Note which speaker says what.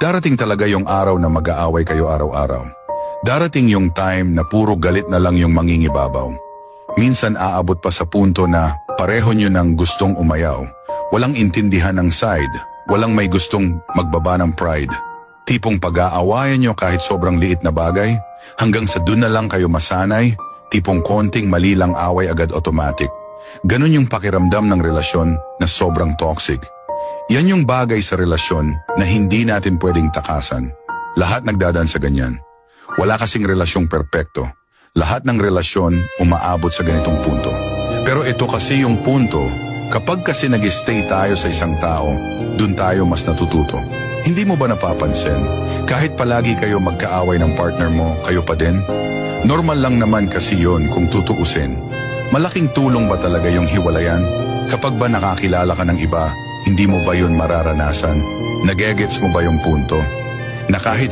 Speaker 1: Darating talaga yung araw na mag-aaway kayo araw-araw. Darating yung time na puro galit na lang yung mangingibabaw. Minsan aabot pa sa punto na pareho nyo nang gustong umayaw. Walang intindihan ng side, walang may gustong magbaba ng pride. Tipong pag-aawayan nyo kahit sobrang liit na bagay, hanggang sa dun na lang kayo masanay, tipong konting mali lang away agad automatic. Ganon yung pakiramdam ng relasyon na sobrang toxic. Yan yung bagay sa relasyon na hindi natin pwedeng takasan. Lahat nagdadaan sa ganyan. Wala kasing relasyong perpekto. Lahat ng relasyon umaabot sa ganitong punto. Pero ito kasi yung punto, kapag kasi nag-stay tayo sa isang tao, dun tayo mas natututo. Hindi mo ba napapansin? Kahit palagi kayo magkaaway ng partner mo, kayo pa din? Normal lang naman kasi yon kung tutuusin. Malaking tulong ba talaga yung hiwalayan? Kapag ba nakakilala ka ng iba, hindi mo ba yun mararanasan? Nagegets mo ba yung punto? Na kahit